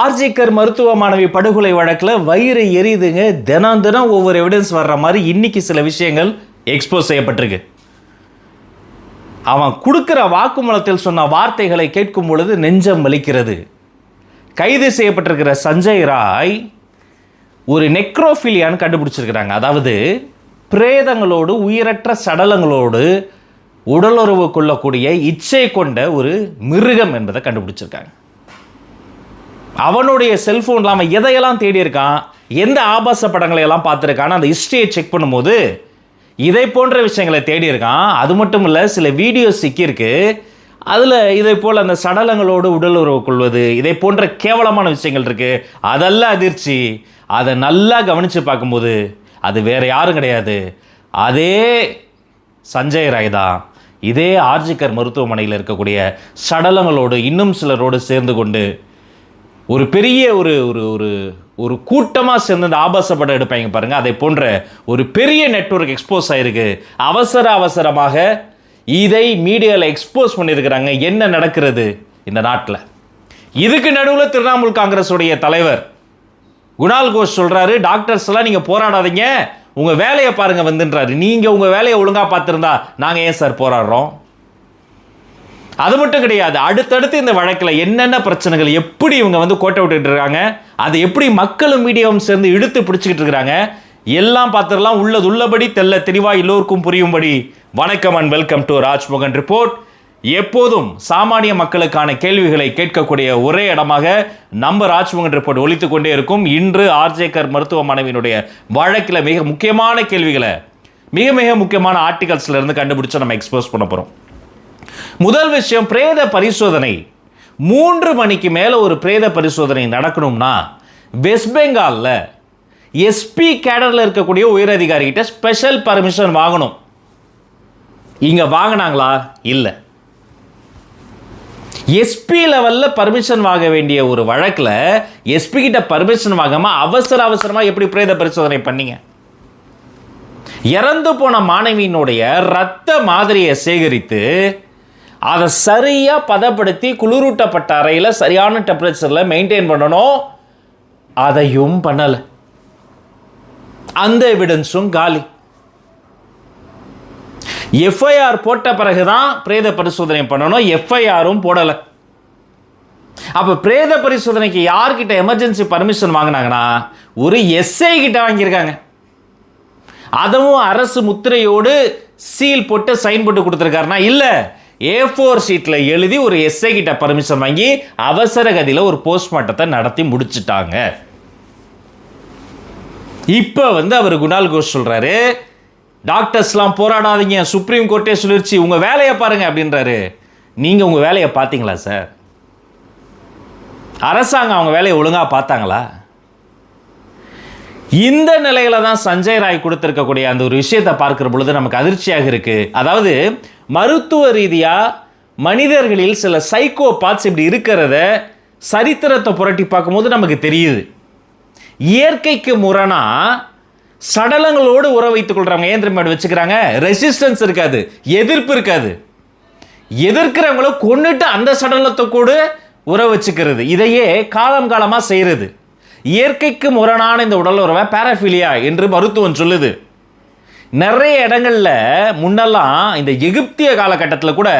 ஆர்ஜிக்கர் மருத்துவ மாணவி படுகொலை வழக்கில் வயிறு எரியுதுங்க. தினம் தினம் ஒவ்வொரு எவிடன்ஸ் வர்ற மாதிரி இன்னைக்கு சில விஷயங்கள் எக்ஸ்போஸ் செய்யப்பட்டிருக்கு. அவன் கொடுக்குற வாக்குமூலத்தில் சொன்ன வார்த்தைகளை கேட்கும் பொழுது நெஞ்சம் வலிக்கிறது. கைது செய்யப்பட்டிருக்கிற சஞ்சய் ராய் ஒரு நெக்ரோஃபிலியான்னு கண்டுபிடிச்சிருக்கிறாங்க. அதாவது பிரேதங்களோடு உயிரற்ற சடலங்களோடு உடலுறவு கொள்ளக்கூடிய இச்சை கொண்ட ஒரு மிருகம் என்பதை கண்டுபிடிச்சிருக்காங்க. அவனுடைய செல்ஃபோனில் அவன் எதையெல்லாம் தேடி இருக்கான் எந்த ஆபாச படங்களை எல்லாம் பார்த்துருக்கான்னு அந்த ஹிஸ்ட்ரியை செக் பண்ணும்போது இதை போன்ற விஷயங்களை தேடி இருக்கான் அது மட்டும் இல்லை சில வீடியோஸ் சிக்கியிருக்கு. அதில் இதை போல் அந்த சடலங்களோடு உடல் உறவு கொள்வது இதை போன்ற கேவலமான விஷயங்கள் இருக்குது அதெல்லாம் அதிர்ச்சி. அதை நல்லா கவனித்து பார்க்கும்போது அது வேறு யாரும் கிடையாது. அதே சஞ்சய் ராய் தான். இதே ஆர்ஜிக்கர் மருத்துவமனையில் இருக்கக்கூடிய சடலங்களோடு இன்னும் சிலரோடு சேர்ந்து கொண்டு ஒரு பெரிய ஒரு ஒரு ஒரு ஒரு கூட்டமாக சேர்ந்து அந்த ஆபாச படம் எடுப்பாங்க பாருங்கள் அதை போன்ற ஒரு பெரிய நெட்வொர்க் எக்ஸ்போஸ் ஆகிருக்கு அவசர அவசரமாக இதை மீடியாவில் எக்ஸ்போஸ் பண்ணியிருக்கிறாங்க. என்ன நடக்கிறது இந்த நாட்டில்? இதுக்கு நடுவில் திரிணாமுல் காங்கிரஸுடைய தலைவர் குணால் கோஷ் சொல்கிறாரு டாக்டர்ஸ்லாம் நீங்கள் போராடாதீங்க. உங்கள் வேலையை பாருங்கள் வந்துன்றாரு. நீங்கள் உங்கள் வேலையை ஒழுங்கா பார்த்துருந்தா நாங்கள் ஏன் சார் போராடுறோம்? அது மட்டும் கிடையாது. அடுத்தடுத்து இந்த வழக்கில் என்னென்ன பிரச்சனைகள் எப்படி இவங்க வந்து கோட்டை விட்டுட்டு இருக்காங்க அதை எப்படி மக்களும் மீடியாவும் சேர்ந்து இழுத்து பிடிச்சிக்கிட்டு இருக்கிறாங்க எல்லாம் பார்த்துடலாம். உள்ளது உள்ளபடி தெல்ல தெளிவாக எல்லோருக்கும் புரியும்படி வணக்கம் and welcome to Rajmohan report எப்போதும் சாமானிய மக்களுக்கான கேள்விகளை கேட்கக்கூடிய ஒரே இடமாக நம்ம ராஜ்மோகன் ரிப்போர்ட் ஒழித்து கொண்டே இருக்கும். இன்று ஆர்ஜேகர் மருத்துவமனைவினுடைய வழக்கில் மிக முக்கியமான கேள்விகளை மிக மிக முக்கியமான ஆர்டிகல்ஸ்லேருந்து கண்டுபிடிச்சு நம்ம எக்ஸ்போஸ் பண்ண போகிறோம் முதல் விஷயம் பிரேத பரிசோதனை. மூன்று மணிக்கு மேலே ஒரு பிரேத பரிசோதனை நடக்கணும்னா வெஸ்ட் பெங்காலில் எஸ்பி கேடரில் இருக்கக்கூடிய உயரதிகாரிகிட்ட ஸ்பெஷல் பர்மிஷன் வாங்கணும். இங்கே வாங்கினாங்களா? இல்லை. எஸ்பி லெவலில் பர்மிஷன் வாங்க வேண்டிய ஒரு வழக்கில் எஸ்பி கிட்ட பர்மிஷன் வாங்காமல் அவசர அவசரமாக எப்படி பிரேத பரிசோதனை பண்ணீங்க? இறந்து போன மாணவியினுடைய ரத்த மாதிரியை சேகரித்து அதை சரியாக பதப்படுத்தி குளிரூட்டப்பட்ட அறையில் சரியான டெம்பரேச்சரில் மெயின்டைன் பண்ணணும். அதையும் பண்ணலை. அந்த எவிடன்ஸும் காலி. எஃப்ஐஆர் போட்ட பிறகுதான் பிரேத பரிசோதனை பண்ணணும். எஃப்ஐஆரும் போடலை. அப்போ பிரேத பரிசோதனைக்கு யார்கிட்ட எமர்ஜென்சி பர்மிஷன் வாங்கினாங்கன்னா ஒரு எஸ்ஐ கிட்ட வாங்கியிருக்காங்க. அதுவும் அரசு முத்திரையோடு சீல் போட்டு சைன் போட்டு கொடுத்துருக்காருனா இல்லை ஏ ஃபோர் ஷீட்டில் எழுதி ஒரு எஸ்ஐ கிட்ட பர்மிஷன் வாங்கி அவசர கதியில் ஒரு போஸ்ட்மார்ட்டத்தை நடத்தி முடிச்சிட்டாங்க. இப்போ வந்து அவர் குணால் கோஷ் சொல்கிறாரு டாக்டர்ஸ்லாம் போராடாதீங்க சுப்ரீம் கோர்ட்டே சொல்லிருச்சு உங்கள் வேலையை பாருங்கள் அப்படின்றாரு. நீங்கள் உங்கள் வேலையை பார்த்தீங்களா சார்? அரசாங்கம் அவங்க வேலையை ஒழுங்காக பார்த்தாங்களா? இந்த நிலையில தான் சஞ்சய் ராய் கொடுத்திருக்கக்கூடிய அந்த ஒரு விஷயத்தை பார்க்கிற பொழுது நமக்கு அதிர்ச்சியாக இருக்கு. அதாவது மருத்துவ ரீதியா மனிதர்களில் சில சைக்கோ பார்ட்ஸ் இப்படி இருக்கிறத சரித்திரத்தை புரட்டி பார்க்கும்போது நமக்கு தெரியுது. இயற்கைக்கு முரணா சடலங்களோடு உற வைத்துக் கொள்றாங்க ஏன் வச்சுக்கிறாங்க? ரெசிஸ்டன்ஸ் இருக்காது எதிர்ப்பு இருக்காது. எதிர்க்கிறவங்கள கொண்டுட்டு அந்த சடலத்தை கூட உற வச்சுக்கிறது. இதையே காலம் காலமாக செய்கிறது இயற்கைக்கு முரணான இந்த உடல் உறவை பாராஃபிலியா என்று மருத்துவம் சொல்லுது. நிறைய இடங்களில் முன்னெல்லாம் இந்த எகிப்திய காலகட்டத்தில் கூட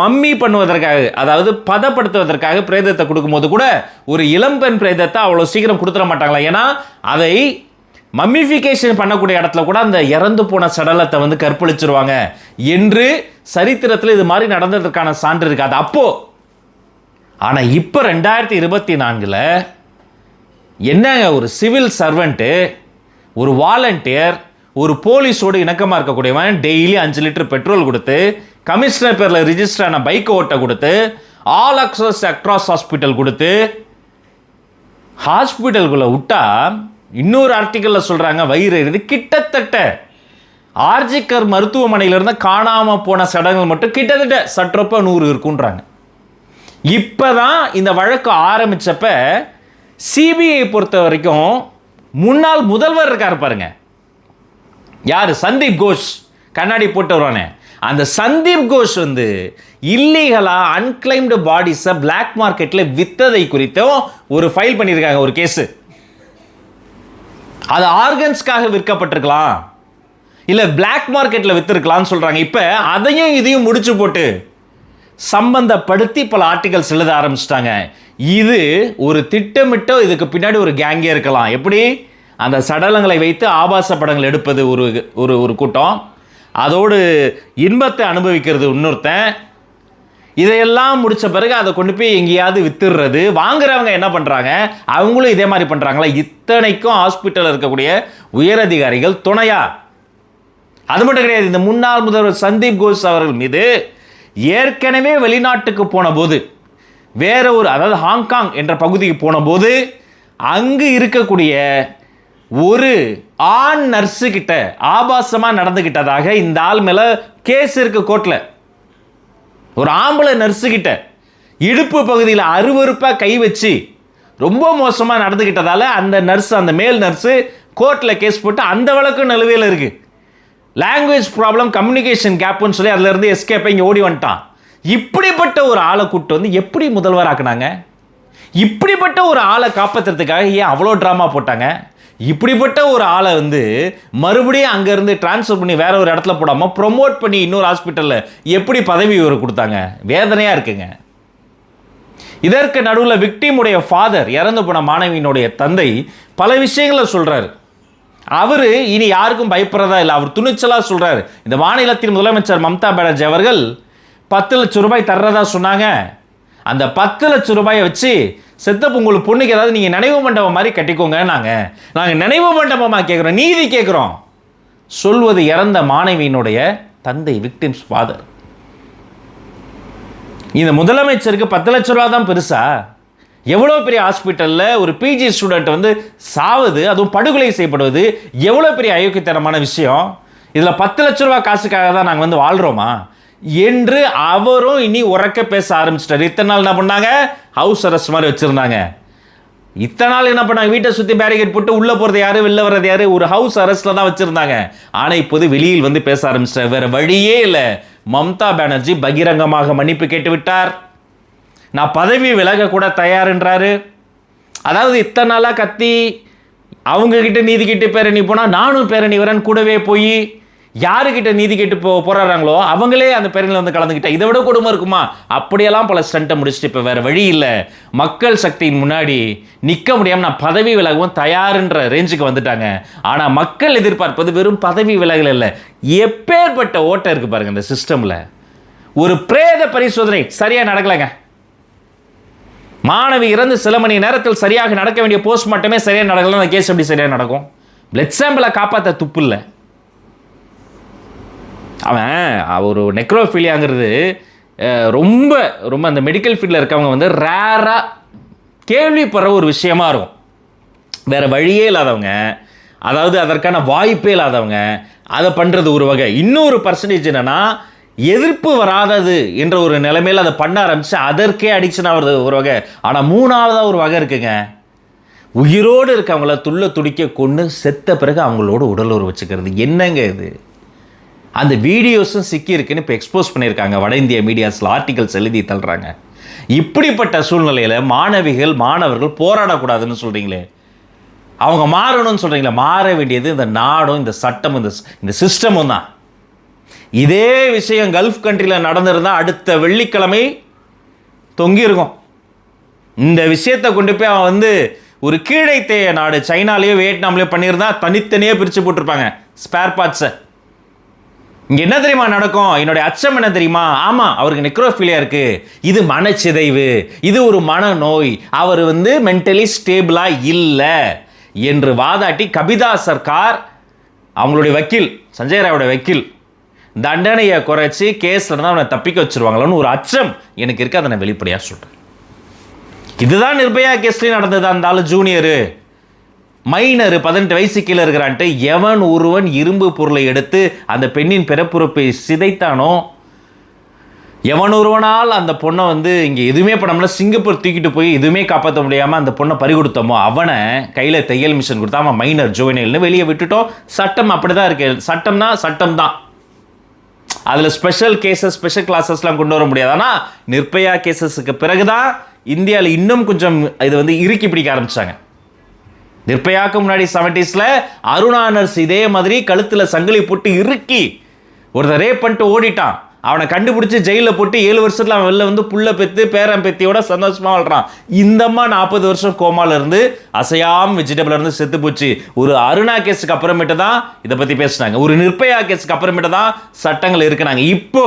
மம்மி பண்ணுவதற்காக அதாவது பதப்படுத்துவதற்காக பிரேதத்தை கொடுக்கும்போது கூட ஒரு இளம்பெண் பிரேதத்தை அவ்வளோ சீக்கிரம் கொடுத்துட மாட்டாங்களா? ஏன்னா அதை மம்மிஃபிகேஷன் பண்ணக்கூடிய இடத்துல கூட அந்த இறந்து போன சடலத்தை வந்து கற்பழிச்சிருவாங்க என்று சரித்திரத்தில் இது மாதிரி நடந்ததற்கான சான்று இருக்காது அப்போது ஆனால் இப்போ ரெண்டாயிரத்தி இருபத்தி நான்கில் என்னங்க ஒரு சிவில் சர்வெண்ட்டு ஒரு வாலண்டியர் ஒரு போலீஸோடு இணக்கமாக இருக்கக்கூடியவன் டெய்லி அஞ்சு லிட்டர் பெட்ரோல் கொடுத்து கமிஷனர் பேரில் ரிஜிஸ்டர் ஆன பைக்கை ஓட்ட கொடுத்து ஆல் அக்சஸ் அக்ராஸ் ஹாஸ்பிட்டல் கொடுத்து ஹாஸ்பிட்டலுக்குள்ளே விட்டா இன்னொரு ஆர்டிக்கலில் சொல்கிறாங்க வயிறு இது கிட்டத்தட்ட ஆர்ஜிக்கர் மருத்துவமனையிலிருந்து காணாமல் போன சடங்குகள் மட்டும் கிட்டத்தட்ட சற்றப்ப நூறு இருக்குன்றாங்க. இப்போ தான் இந்த வழக்கு ஆரம்பித்தப்போ சிபிஐ பொறுத்த வரைக்கும் முன்னாள் முதல்வர் இருக்கார் பாருங்க. யார்? சந்தீப் கோஷ். கண்ணாடி போட்டு வருவானே. அந்த சந்தீப் கோஷ் வந்து இல்லீகலாக அன்கிளைம்டு பாடிஸை பிளாக் மார்க்கெட்டில் வித்ததை குறித்தும் ஒரு ஃபைல் பண்ணியிருக்காங்க ஒரு கேஸு அது ஆர்கன்ஸ்க்காக விற்கப்பட்டிருக்கலாம். இல்லை பிளாக் மார்க்கெட்டில் விற்றுருக்கலாம்னு சொல்கிறாங்க இப்போ அதையும் இதையும் முடிச்சு போட்டு சம்பந்தப்படுத்தி பல ஆர்டிகல்ஸ் எழுத ஆரம்பிச்சிட்டாங்க. இது ஒரு திட்டமிட்ட இதுக்கு பின்னாடி ஒரு கேங்கே இருக்கலாம். எப்படி? அந்த சடலங்களை வைத்து ஆபாச படங்கள் எடுப்பது ஒரு ஒரு ஒரு கூட்டம். அதோடு இன்பத்தை அனுபவிக்கிறது இன்னொருத்தன். இதையெல்லாம் முடித்த பிறகு அதை கொண்டு போய் எங்கேயாவது வித்துடுறது வாங்குறவங்க என்ன பண்ணுறாங்க அவங்களும் இதே மாதிரி பண்ணுறாங்களா இத்தனைக்கும் ஹாஸ்பிட்டலில் இருக்கக்கூடிய உயரதிகாரிகள் துணையா? அது மட்டும் கிடையாது இந்த முன்னாள் முதல்வர் சந்தீப் கோஷ் அவர்கள் மீது ஏற்கனவே வெளிநாட்டுக்கு போன போது வேற ஒரு அதாவது ஹாங்காங் என்ற பகுதிக்கு போனபோது அங்கு இருக்கக்கூடிய ஒரு ஆண் நர்ஸு கிட்ட ஆபாசமாக நடந்துக்கிட்டதாக இந்த ஆள் மேலே கேஸ் இருக்கு கோர்ட்டில் ஒரு ஆம்பளை நர்ஸு கிட்ட இடுப்பு பகுதியில் அருவருப்பாக கை வச்சு ரொம்ப மோசமாக நடந்துக்கிட்டதால அந்த நர்ஸ் அந்த மேல் நர்ஸு கோர்ட்டில் கேஸ் போட்டு அந்த வழக்கு நிலுவையில் இருக்குது லாங்குவேஜ் ப்ராப்ளம் கம்யூனிகேஷன் கேப்புன்னு சொல்லி அதுலேருந்து எஸ்கேப்பை இங்கே ஓடி வந்துட்டான். இப்படிப்பட்ட ஒரு ஆளை கூப்பிட்டு வந்து எப்படி முதல்வர் ஆக்குனாங்க இப்படிப்பட்ட ஒரு ஆளை காப்பாற்றுறதுக்காக ஏன் அவ்வளோ ட்ராமா போட்டாங்க? இப்படிப்பட்ட ஒரு ஆளை வந்து மறுபடியும் அங்கேருந்து ட்ரான்ஸ்ஃபர் பண்ணி வேற ஒரு இடத்துல போடாமல் ப்ரொமோட் பண்ணி இன்னொரு ஹாஸ்பிட்டலில் எப்படி பதவி உயர்வு கொடுத்தாங்க? வேதனையாக இருக்குங்க. இதற்கு நடுவில் விக்டிமுடைய ஃபாதர் இறந்து போன மாணவியினுடைய தந்தை பல விஷயங்களை சொல்கிறாரு அவர் இனி யாருக்கும் பயப்படுறதா இல்லை அவர் துணிச்சலாக சொல்கிறாரு இந்த மாநிலத்தின் முதலமைச்சர் மம்தா பானர்ஜி அவர்கள் பத்து லட்சம் ரூபாய் தர்றதா சொன்னாங்க. அந்த பத்து லட்சம் ரூபாயை வச்சு செத்தப்பு உங்களுக்கு பொண்ணுக்கு ஏதாவது நீங்கள் நினைவு மண்டபம் மாதிரி கட்டிக்கோங்க நாங்கள் நாங்கள் நினைவு மண்டபமாக கேட்குறோம் நீதி கேட்குறோம் சொல்வது இறந்த மாணவியினுடைய தந்தை விக்டிம்ஸ் ஃபாதர். இந்த முதலமைச்சருக்கு பத்து லட்ச ரூபா தான் பெருசா? எவ்வளோ பெரிய ஹாஸ்பிட்டலில் ஒரு பிஜி ஸ்டூடெண்ட் வந்து சாவது அதுவும் படுகொலை செய்யப்படுவது எவ்வளோ பெரிய அயோக்கியத்தனமான விஷயம்? இதில் பத்து லட்ச ரூபா காசுக்காக தான் நாங்கள் வந்து வாழ்கிறோமா என்று அவரும் இனி உறக்க பேச ஆரம்பிச்சிட்டார். இத்தனை நாள் என்ன பண்ணாங்க? ஹவுஸ் அரெஸ்ட் மாதிரி வச்சுருந்தாங்க. இத்தனை நாள் என்ன பண்ணாங்க? வீட்டை சுற்றி பேரிகேட் போட்டு உள்ளே போகிறது யார்? வெளில வர்றது யார்? ஒரு ஹவுஸ் அரெஸ்ட்டில் தான் வச்சுருந்தாங்க. ஆனால் இப்போது வெளியில் வந்து பேச ஆரம்பிச்சிட்டார். வேறு வழியே இல்லை. மம்தா பானர்ஜி பகிரங்கமாக மன்னிப்பு கேட்டு விட்டார் நான் பதவி விலக கூட தயாருன்றாரு. அதாவது இத்தனை நாளாக கத்தி அவங்கக்கிட்ட நீதிக்கிட்ட பேரணி போனால் நானும் பேரணி வரேன். கூடவே போய் யாருக்கிட்ட நீதி கேட்டு போ போராடுறாங்களோ அவங்களே அந்த பேரணியில் வந்து கலந்துக்கிட்டா இதை விட கொடுமை இருக்குமா? அப்படியெல்லாம் பல ஸ்டண்ட்டை முடிச்சுட்டு இப்போ வேறு வழி இல்லை. மக்கள் சக்தியின் முன்னாடி நிற்க முடியாமல் நான் பதவி விலகவும் தயாருன்ற ரேஞ்சுக்கு வந்துட்டாங்க. ஆனால் மக்கள் எதிர்பார்ப்பது வெறும் பதவி விலகல் இல்லை எப்பேற்பட்ட ஓட்டம் இருக்குது பாருங்க இந்த சிஸ்டமில் ஒரு பிரேத பரிசோதனை சரியாக நடக்கலைங்க. மாணவி இறந்து சில மணி நேரத்தில் சரியாக நடக்க வேண்டிய போஸ்ட்மார்ட்டமே சரியாக நடக்கலாம் அந்த கேஸ் எப்படி சரியாக நடக்கும்? பிளட் சாம்பிளை காப்பாற்ற துப்பு இல்லை. அவன் ஒரு நெக்ரோஃபிலியாங்கிறது ரொம்ப ரொம்ப அந்த மெடிக்கல் ஃபீல்டில் இருக்கவங்க வந்து ரேராக கேள்விப்படுற ஒரு விஷயமா இருக்கும். வேறு வழியே இல்லாதவங்க அதாவது அதற்கான வாய்ப்பே இல்லாதவங்க அதை பண்ணுறது ஒரு வகை. இன்னொரு பர்சன்டேஜ் என்னென்னா எதிர்ப்பு வராதது என்ற ஒரு நிலைமையில் அதை பண்ண ஆரம்பித்து அதற்கே அடிக்ஷன் ஆகிறது ஒரு வகை. ஆனால் மூணாவதாக ஒரு வகை இருக்குங்க. உயிரோடு இருக்கவங்கள துள்ள துடிக்க கொண்டு செத்த பிறகு அவங்களோட உடலுறவு வச்சுக்கிறது. என்னங்க இது? அந்த வீடியோஸும் சிக்கியிருக்குன்னு இப்போ எக்ஸ்போஸ் பண்ணியிருக்காங்க. வட இந்திய மீடியாஸில் ஆர்டிகல்ஸ் எழுதி தள்ளுறாங்க. இப்படிப்பட்ட சூழ்நிலையில் மாணவிகள் மாணவர்கள் போராடக்கூடாதுன்னு சொல்கிறீங்களே அவங்க மாறணும்னு சொல்கிறீங்களே மாற வேண்டியது இந்த நாடும் இந்த சட்டமும் இந்த இந்த சிஸ்டமும் தான். இதே விஷயம் கல்ஃப் கண்ட்ரியில் நடந்திருந்தால் அடுத்த வெள்ளிக்கிழமை தொங்கியிருக்கும் இந்த விஷயத்தை கொண்டு போய் அவன் வந்து ஒரு கீழைத்தேய நாடு சைனாலேயோ வியட்நாம்லேயோ பண்ணியிருந்தா தனித்தனியாக பிரித்து போட்டிருப்பாங்க. ஸ்பேர் பார்ட்ஸை இங்கே என்ன தெரியுமா நடக்கும்? என்னுடைய அச்சம் என்ன தெரியுமா? ஆமாம் அவருக்கு நெக்ரோஃபிலியா இருக்கு. இது மனச்சிதைவு. இது ஒரு மனநோய். அவர் வந்து மென்டலி ஸ்டேபிளாக இல்லை என்று வாதாட்டி கபிதா சர்க்கார் அவங்களுடைய வக்கீல் சஞ்சய் ராயோட வக்கீல் தண்டனையை குறைச்சி கேஸ்ல இருந்து அவனை தப்பிக்க வச்சிருவாங்களோன்னு ஒரு அச்சம் எனக்கு இருக்கு. அதை நான் வெளிப்படையாக சொல்கிறேன் இதுதான் நிர்பயா கேஸ்லேயும் நடந்தது அந்த ஆள் ஜூனியரு மைனர் பதினெட்டு வயசு கீழே இருக்கிறான்ட்டு எவன் ஒருவன் இரும்பு பொருளை எடுத்து அந்த பெண்ணின் பிறப்புறுப்பை சிதைத்தானோ? எவன் ஒருவனால் அந்த பொண்ணை வந்து இங்கே எதுவுமே பண்ணோம்னா சிங்கப்பூர் தூக்கிட்டு போய் எதுவுமே காப்பாற்ற முடியாமல் அந்த பொண்ணை பறி கொடுத்தோமோ அவனை கையில் தையல் மிஷின் கொடுத்தா அவன் மைனர் ஜோவினல்னு வெளியே விட்டுட்டோம். சட்டம் அப்படி தான் இருக்கு. சட்டம்னா சட்டம் தான் அதில் ஸ்பெஷல் கேசஸ் ஸ்பெஷல் கிளாஸஸ்லாம் கொண்டு வர முடியாது. ஆனால் நிர்பயா கேசஸுக்கு பிறகு தான் இந்தியாவில் இன்னும் கொஞ்சம் இது வந்து இறுக்கி பிடிக்க ஆரம்பித்தாங்க நிர்பயாக்கு முன்னாடி செவன்டிஸில் அருணா நர்ஸ் இதே மாதிரி கழுத்தில் சங்கிலி போட்டு இறுக்கி ஒருத்தர் ரேப் பண்ணிட்டு ஓடிட்டான். அவனை கண்டுபிடிச்சி ஜெயிலில் போட்டு ஏழு வருஷத்தில் அவன் வெளில வந்து புள்ள பெத்து பேரன் பெத்தியோட சந்தோஷமாக வாழ்கிறான் இந்தம்மா நாற்பது வருஷம் கோமாலேருந்து அசையாம் அசையாம செத்து போச்சு. ஒரு அருணா கேஸுக்கு அப்புறமேட்டு தான் இதை பற்றி பேசுனாங்க. ஒரு நிர்பயா கேஸுக்கு அப்புறமேட்டு தான் சட்டங்கள் இருக்கிறாங்க இப்போ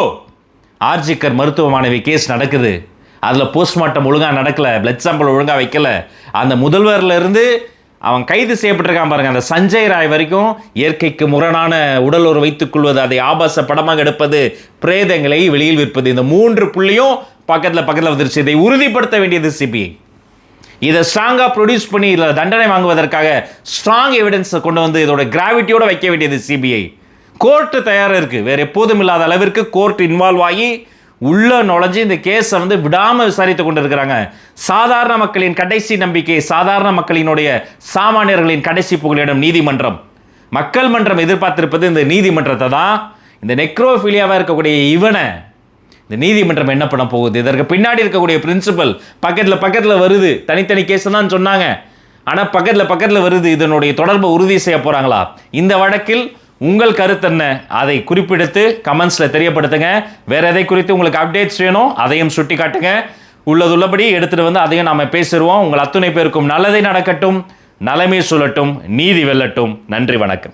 ஆர்ஜிக்கர் மருத்துவ மாணவி கேஸ் நடக்குது. அதில் போஸ்ட்மார்ட்டம் ஒழுங்காக நடக்கலை. பிளட் சாம்பிள் ஒழுங்காக வைக்கல. அந்த முதல்வர்லேருந்து இருந்து அவன் கைது செய்யப்பட்டிருக்கான் பாருங்க. அந்த சஞ்சய் ராய் வரைக்கும் இயற்கைக்கு முரணான உடல் ஒரு வைத்துக் கொள்வது அதை ஆபாச படமாக எடுப்பது பிரேதங்களை வெளியில் விற்பது இந்த மூன்று புள்ளியும் பக்கத்தில் பக்கத்தில் வந்துருச்சு. இதை உறுதிப்படுத்த வேண்டியது சிபிஐ. இதை ஸ்ட்ராங்காக ப்ரொடியூஸ் பண்ணி இதில் தண்டனை வாங்குவதற்காக ஸ்ட்ராங் எவிடன்ஸை கொண்டு வந்து இதோட கிராவிட்டியோடு வைக்க வேண்டியது சிபிஐ. கோர்ட்டு தயாராக இருக்குது வேறு எப்போதும் இல்லாத அளவிற்கு கோர்ட் இன்வால்வ் ஆகி உள்ள நுழைஞ்சு இந்த கேஸை வந்து விடாமல் விசாரித்து கொண்டு இருக்கிறாங்க சாதாரண மக்களின் கடைசி நம்பிக்கை சாதாரண மக்களினுடைய சாமானியர்களின் கடைசி புகழிடம் நீதிமன்றம். மக்கள் மன்றம் எதிர்பார்த்திருப்பது இந்த நீதிமன்றத்தை தான். இந்த நெக்ரோஃபிலியாவாக இருக்கக்கூடிய இவனை இந்த நீதிமன்றம் என்ன பண்ண போகுது? இதற்கு பின்னாடி இருக்கக்கூடிய பிரின்சிபல் பக்கத்தில் பக்கத்தில் வருது. தனித்தனி கேஸ் தான் சொன்னாங்க. ஆனால் பக்கத்தில் பக்கத்தில் வருது. இதனுடைய தொடர்பை உறுதி செய்ய போகிறாங்களா இந்த வழக்கில் உங்கள் கருத்து என்ன? அதை குறிப்பிடுத்து கமெண்ட்ஸில் தெரியப்படுத்துங்க. வேறு எதை குறித்து உங்களுக்கு அப்டேட்ஸ் வேணும் அதையும் சுட்டி காட்டுங்க உள்ளதுள்ளபடி எடுத்துகிட்டு வந்து அதையும் நாம் பேசிடுவோம் உங்கள் அத்துணை பேருக்கும் நல்லதே நடக்கட்டும். நலமே சொல்லட்டும் நீதி வெல்லட்டும். நன்றி வணக்கம்.